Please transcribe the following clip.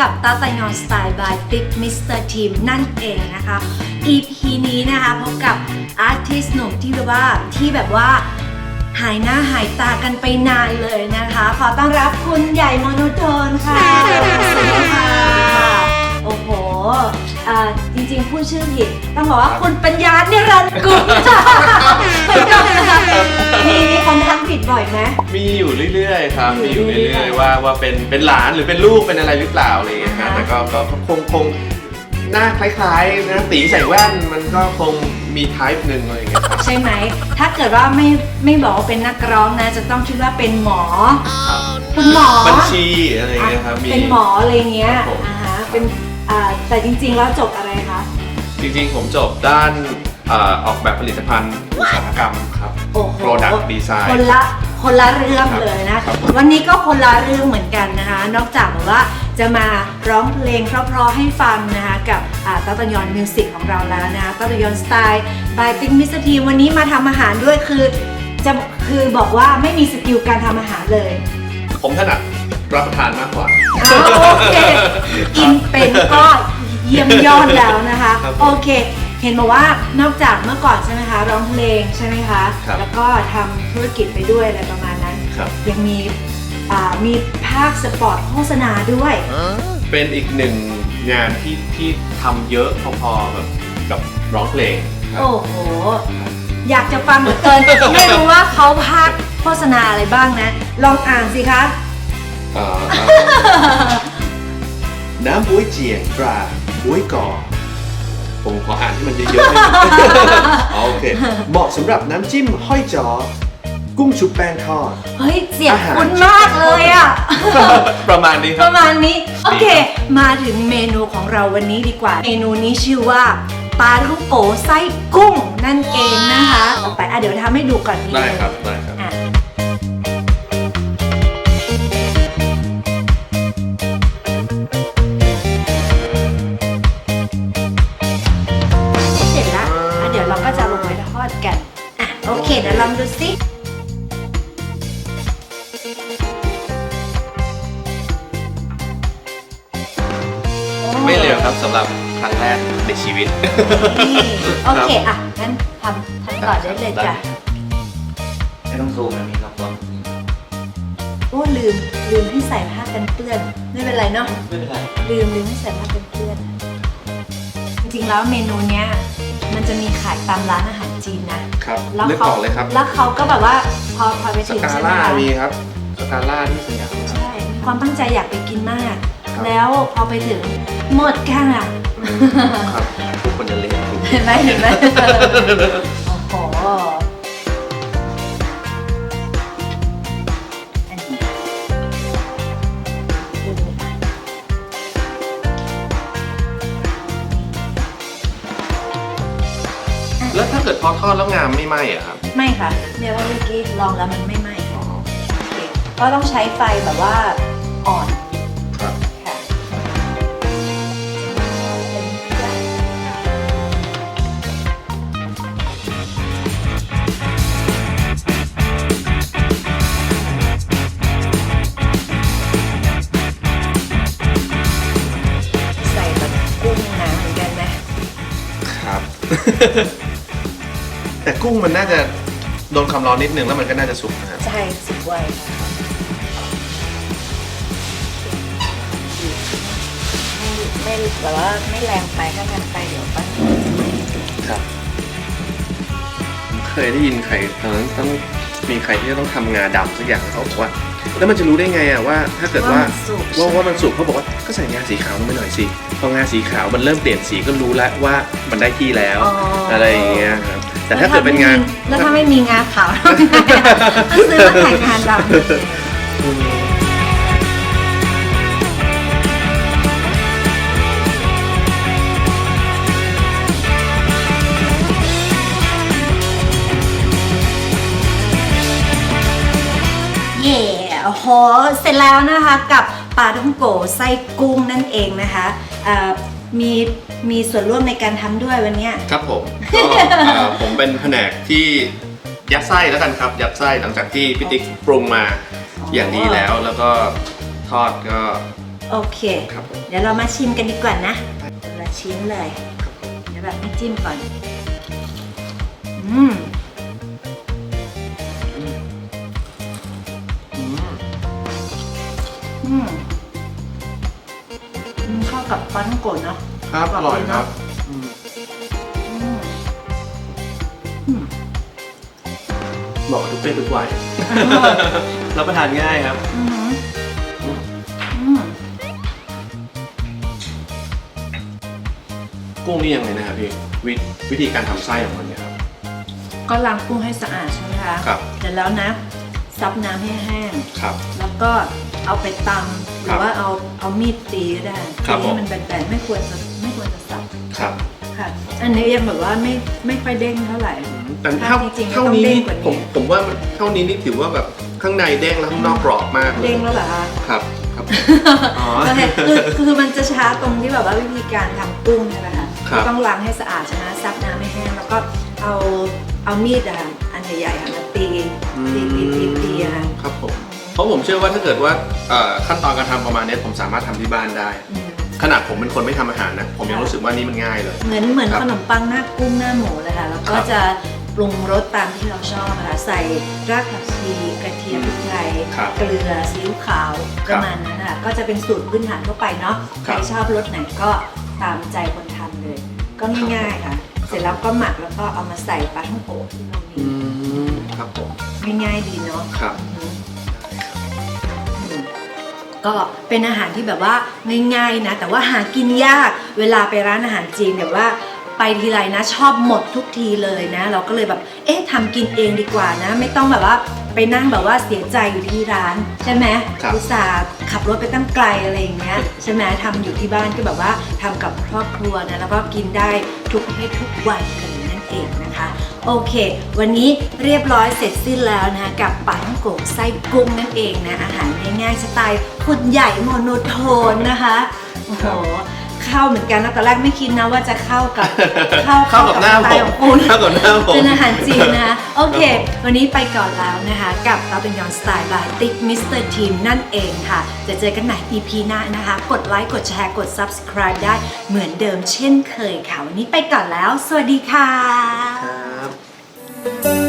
กับตาตายอนสไตล์ by Big Mr. Team นั่นเองนะคะ EP นี้นะคะพบกับอาร์ติสหนุ่มที่แบบว่าที่แบบว่าหายหน้าหายตากันไปนานเลยนะคะ ขอต้อนรับคุณใหญ่โมโนโทนค่ะสวัสดีค่ะโอ้โห อ่าจริงๆ พูดชื่อผิด ต้องบอกว่าคุณปัญญาเนี่ยรันดร์กุลค่ะมีมีคนทักผิดบ่อยไหม มีอยู่เรื่อยๆครับ มีมีออยู่ยู่เรื่เรื่ออยยๆว่าว่าเป็นเป็นหลานหรือเป็นลูกเป็นอะไรหรือเปล่าอะไรอย่างเงี้ยอ่าฮะฮะแต่ก็ก็ก็คงคงหน้าคล้ายๆนะตีใส่แว่นมันก็คงมีไทป์หนึ่งอะไรอย่างเงี้ยครับ ใช่ไหม ถ้าเกิดว่าไม่ไม่บอกว่าเป็นนักร้องนะ จะต้องคิดว่าเป็นหมอครับคุณหมอ บัญชีอะไรอย่างเงี้ยครับมี เป็นหมออะไรเงี้ยครับผม อ่าฮะเป็น อ่าแต่จริงๆแล้วจบอะไรคะ จริงๆ ผมจบด้านเอ่อออกแบบผลิตภัณฑ์อุตสาหกรรมครับ โอ้โห Product Design คนละคนละเรื่องครับเลยนะ ครับ วันนี้ก็คนละเรื่องเหมือนกันนะคะ นอกจากแบบว่าจะมาร้องเพลงเพราะๆให้ฟังนะคะ กับอ่าตัตยอนมิวสิกของเราแล้วนะคะตัตยอนสไตล์บายติ๊กมิสทีวันนี้มาทำอาหารด้วยคือจะคือบอกว่าไม่มีสกิลการทำอาหารเลย ผมถนัดรับประทานมากกว่าอ้าวโอเค กินเป็น ก็เยี่ยมยอดแล้วนะคะ ครับผมโอเค เห็นบอกว่านอกจากเมื่อก่อนใช่ไหมคะร้องเพลงใช่ไหมคะ ครับแล้วก็ทำธุรกิจไปด้วยอะไรประมาณนั้น ครับ ยังมีอ่ามีภาคสปอร์ตโฆษณาด้วย เป็นอีกหนึ่งงานที่ที่ทำเยอะพอๆกับกับร้องเพลงครับ โอ้โห อยากจะฟังเหลือเกิน ไม่รู้ว่าเขาภาคโฆษณาอะไรบ้างนะ ลองอ่านสิคะ เอ่อ น้ำบ๊วยเจียงตราบ๊วยก่อผมขออ่านให้มันเยอะๆนิดนึงอ๋อโอเค เหมาะสำหรับน้ำจิ้มห้อยจอ กุ้งชุบแป้งทอด เฮ้ย เสียงอาหารคุ้นมากเลยอะ ประมาณนี้คปรับ ระมาณนี้ โอเค มาถึงเมนูของเราวันนี้ดีกว่า เมนูนี้ชื่อว่าปลาท่องโกไส้กุ้งนั่นเองนะคะต่อไปอะเดี๋ยวทำให้ดูก่อนดีได้ครับได้ ทอดกัน อะ โอเค เดี๋ยวลองดูสิไม่เร็วครับสำหรับครั้งแรกในชีวิตนี่โอเค อะ งั้นทำทำต่อได้เลยจ้ะ ไม่ต้องซูมนะมีลองลองโอ้ลืมลืมให้ใส่ผ้ากันเปื้อน ไม่เป็นไรเนาะไม่เป็นไรลืมลืมให้ใส่ผ้ากันเปื้อน จริงๆแล้วเมนูเนี้ย มันจะมีขายตามร้านอาหารจีนนะครับแล้วนึกเขาออกเลยครับ แล้วเขาก็แบบว่าพอพอไปสถึงกาใช่ไหมล่าคะมีครับสกาล่าที่สยามใช่มีความตั้งใจอยากไปกินมาก ครับ แล้วพอไปถึงหมดค่ะ ครับทุกคนจะเละ เห็นไหมเห็นไหม อทอดแล้วงามไม่ไหม้อะครับไม่ค่ะเนี่ยว่าเมื่อกี้ลองแล้วมันไม่ไหม้โอเคก็ต้องใช้ไฟแบบว่าอ่อนครับค่ะใส่แบบกุ้งนะเหมือนกันนะ ครับ แต่กุ้งมันน่าจะโดนความร้อนนิดนึงแล้วมันก็น่าจะสุกนะครับใช่สุกไวไม่ไม่แบบว่าไม่แรงไปถ้าแรงไปเดี๋ยวปั้นครับผมเคยได้ยินใครตอนนั้นต้องมีใครที่จะต้องทำงาดำสักอย่างแล้วเขาบอกว่า แล้วมันจะรู้ได้ไงอะว่า ถ้าเกิดว่าสุกว่าว่ามันสุกเขาบอกว่าก็ใส่งาสีขาวลงไปหน่อยสิพองาสีขาวมันเริ่มเปลี่ยนสีก็รู้แล้วว่ามันได้ที่แล้ว อะไรอย่างเงี้ยครับ แต่ถ้าเกิดเป็นงาน แล้วถ้าไม่มีงาขาวทำไงอะก็ซื้อมาแต่งงานดำ เย่โอ้โหเสร็จแล้วนะคะกับปลาท่องโกไส้กุ้งนั่นเองนะคะเอ่อ มีมีส่วนร่วมในการทำด้วยวันเนี้ย ครับผมก็เอ่อผมเป็นแผนกที่ยัดไส้แล้วกันครับ ยัดไส้หลังจากที่พี่ติ๊กปรุงมาอย่างดีแล้ว แล้วก็ทอดก็โอเค ครับผมเดี๋ยวเรามาชิมกันดีกว่านะคนละชิ้นเลย เดี๋ยวแบบไม่จิ้มก่อน อืม อืมอืมอืมเข้า กับปลาท่องโกะเนาะ ครับอร่อยครับอืมอืมอืมเหมาะกับทุกเพศทุกวัยอร่อยรับประทานง่ายครับ อืมอืมกุ้งนี่ยังไงนะครับพี่วิวิธีการทำไส้ของมันเนี่ยครับ ก็ล้างกุ้งให้สะอาดใช่ไหมคะครับ เสร็จแล้วนะ ซับน้ำให้แห้ง ครับ แล้วก็ เอาไปตำหครัรืบอว่าเอาเอามีดตีก็ได้ครับตีผม ให้มันแบนๆไม่ควรจะไม่ควรจะสับครับ ค่ะ อันนี้ยังแบบว่าไม่ไม่ค่อยเด้งเท่าไหร่ แต่เท่าจริงๆเท่าต้องนี้เด้งนี่กว่านี้ผมผมว่ามันเท่านี้นี่ถือว่าแบบข้างในเด้งแล้วข้างนอกกรอบมากเลยเด้งแล้วเหรอคะ ครับครับ อ๋อ โอเคคือคือมันจะช้าตรงที่แบบว่าวิธีการทำกุ้งเนี่ยแหละค่ะครับ ต้องล้างให้สะอาดใช่ไหมซับน้ำให้แห้งแล้วก็เอาเอามีดอะค่ะอันใหญ่ๆค่ะมาตีตีตีตีตีอะค่ะครับผม เพราะผมเชื่อว่าถ้าเกิดว่าเอ่อขั้นตอนการทำประมาณนี้ผมสามารถทำที่บ้านได้อืมขนาดผมเป็นคนไม่ทำอาหารนะ ผมยังรู้สึกว่านี่มันง่ายเลย เหมือนเหมือนครับขนมปังหน้ากุ้งหน้าหมูเลยค่ะ แล้วก็ครับจะปรุงรสตามที่เราชอบนะคะใส่รากผักชีกระเทียมพริกไทยครับเกลือซีอิ๊วขาวคปรับระมาณนั้นค่ะก็จะเป็นสูตรพื้นฐานทั่วไปเนาะคใครัรบชอบรสไหนก็ตามใจคนทำเลย ก็ง่ายๆค่ะ เสร็จแล้วก็หมักแล้วก็เอามาใส่ปลาท่องโกะที่เรามีอืมครับผมง่ายๆดีเนาะครับ อืมอืม ก็เป็นอาหารที่แบบว่าง่ายๆนะ แต่ว่าหากินยากเวลาไปร้านอาหารจีนแบบว่าไปทีไรนะชอบหมดทุกทีเลยนะ เราก็เลยแบบเอ๊ะทำกินเองดีกว่านะ ไม่ต้องแบบว่าไปนั่งแบบว่าเสียใจอยู่ที่ร้านใช่ไหมครับอุตส่าห์ขับรถไปตั้งไกลอะไรอย่างเงี้ยใช่ไหมทำอยู่ที่บ้านก็แบบว่าทำกับครอบครัวนะแล้วก็กินได้ทุกเพศทุกวัยเลยนั่น เองนะคะ โอเค วันนี้เรียบร้อยเสร็จสิ้นแล้วนะกับปลาท่องโกะไส้กุ้งนั่นเองนะอาหารง่ายๆสไตล์คนใหญ่โมโนโทนนะคะโอ้โห เข้าเหมือนกันนะตอนแรกไม่คิดนะว่าจะเข้ากับเข้าเข้ากับหน้าสไตผล์มของคุณเข้ากับหน้าผมเป็นอาหารจีนนะคะโอเคครับผมวันนี้ไปก่อนแล้วนะคะ กับเราเป็นยอนสไตล์บายติ๊กมิสเตอร์ทีมนั่นเองค่ะ จะเจอกันใหม่ EP หน้านะคะ กดไลค์กดแชร์กด subscribe ได้เหมือนเดิมเช่นเคยค่ะ วันนี้ไปก่อนแล้ว สวัสดีค่ะครับ